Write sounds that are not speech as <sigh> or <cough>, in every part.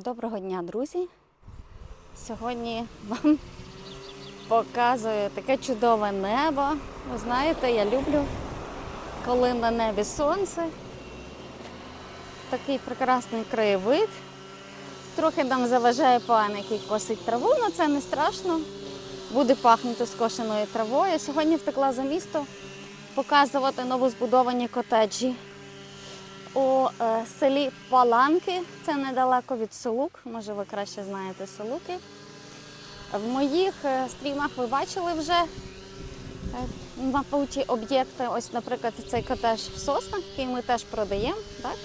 Доброго дня, друзі! Сьогодні вам <laughs> показую таке чудове небо. Ви знаєте, я люблю, коли на небі сонце. Такий прекрасний краєвид. Трохи нам заважає пан, який косить траву, але це не страшно. Буде пахнути скошеною травою. Сьогодні втекла за місто показувати новозбудовані котеджі у е, селі Паланки, це недалеко від Селук, може ви краще знаєте Селуки. В моїх е, стрімах ви бачили вже е, на пауті об'єкти. Ось, наприклад, цей котеж в соснах, який ми теж продаємо. Так?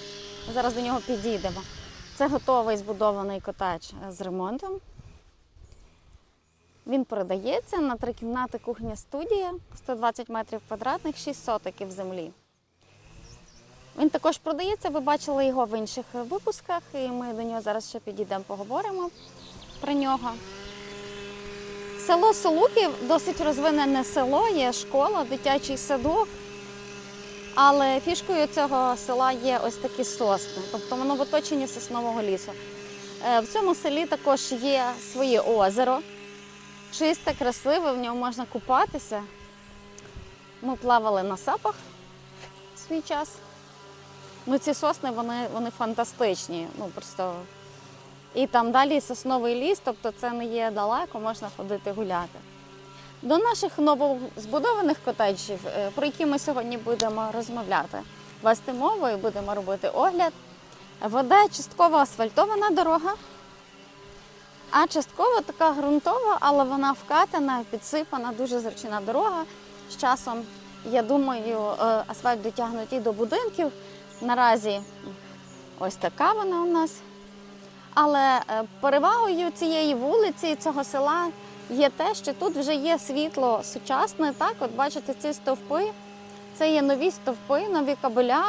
Зараз до нього підійдемо. Це готовий збудований котедж з ремонтом. Він продається на три кімнати кухня студія, 120 метрів квадратних, 6 сотиків землі. Він також продається, ви бачили його в інших випусках, і ми до нього зараз ще підійдемо, поговоримо про нього. Село Солуків досить розвинене село, є школа, дитячий садок. Але фішкою цього села є ось такі сосни, тобто воно в оточенні соснового лісу. Е, В цьому селі також є своє озеро, чисте, красиве, в ньому можна купатися. Ми плавали на сапах свій час. Ну, ці сосни вони, вони фантастичні. Ну просто і там далі сосновий ліс, тобто це не є далеко, можна ходити гуляти. До наших новозбудованих котеджів, е, про які ми сьогодні будемо розмовляти, вести мову і будемо робити огляд. Вода частково асфальтована дорога, а частково така ґрунтова, але вона вкатана, підсипана, дуже зручна дорога. З часом, я думаю, е, асфальт дотягнуть і до будинків. Наразі ось така вона у нас. Але е, перевагою цієї вулиці, цього села є те, що тут вже є світло сучасне. Так, от бачите, ці стовпи, це є нові стовпи, нові кабеля,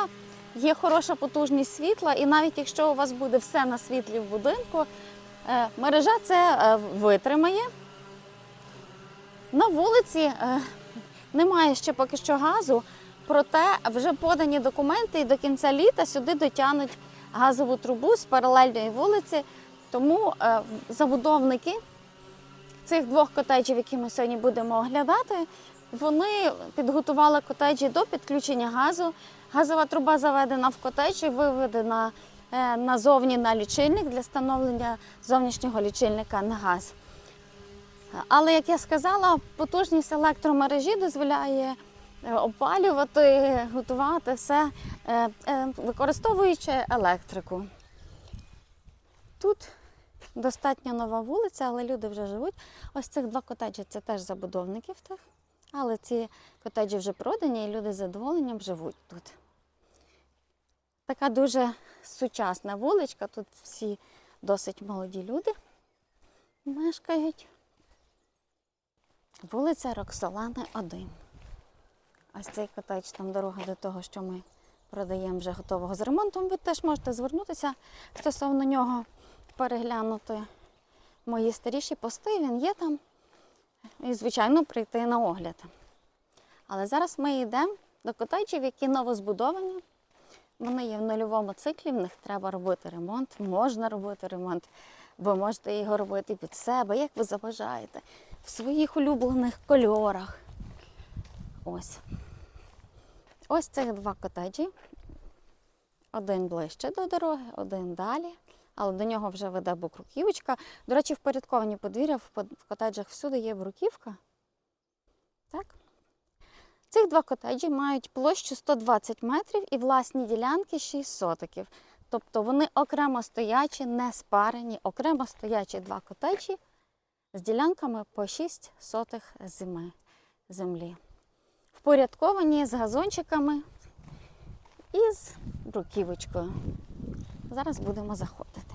є хороша потужність світла, і навіть якщо у вас буде все на світлі в будинку, е, мережа це е, витримає. На вулиці немає ще поки що газу, проте вже подані документи і до кінця літа сюди дотягнуть газову трубу з паралельної вулиці. Тому е, забудовники цих двох котеджів, які ми сьогодні будемо оглядати, вони підготували котеджі до підключення газу. Газова труба заведена в котеджі, виведена е, назовні на лічильник для встановлення зовнішнього лічильника на газ. Але, як я сказала, потужність електромережі дозволяє опалювати, готувати все, е, е, використовуючи електрику. Тут достатньо нова вулиця, але люди вже живуть. Ось цих два котеджі це теж забудовників тих. Але ці котеджі вже продані, і люди з задоволенням живуть тут. Така дуже сучасна вуличка. Тут всі досить молоді люди мешкають. Вулиця Роксолани 1. Ось цей котедж, там дорога до того, що ми продаємо вже готового з ремонтом. Ви теж можете звернутися стосовно нього, переглянути мої старіші пости, він є там. І, звичайно, прийти на огляд. Але зараз ми йдемо до котеджів, які новозбудовані. Вони є в нульовому циклі, в них треба робити ремонт, можна робити ремонт. Ви можете його робити під себе, як ви забажаєте, в своїх улюблених кольорах. Ось. Ось цих два котеджі. Один ближче до дороги, один далі. Але до нього вже веде букруківочка. До речі, впорядковані подвір'я в котеджах всюди є бруківка. Так. Цих два котеджі мають площу 120 метрів і власні ділянки 6 сотиків. Тобто вони окремо стоячі, не спарені, окремо стоячі два котеджі з ділянками по 6 сотих зими, землі. Впорядковані з газончиками і з бруківочкою. Зараз будемо заходити.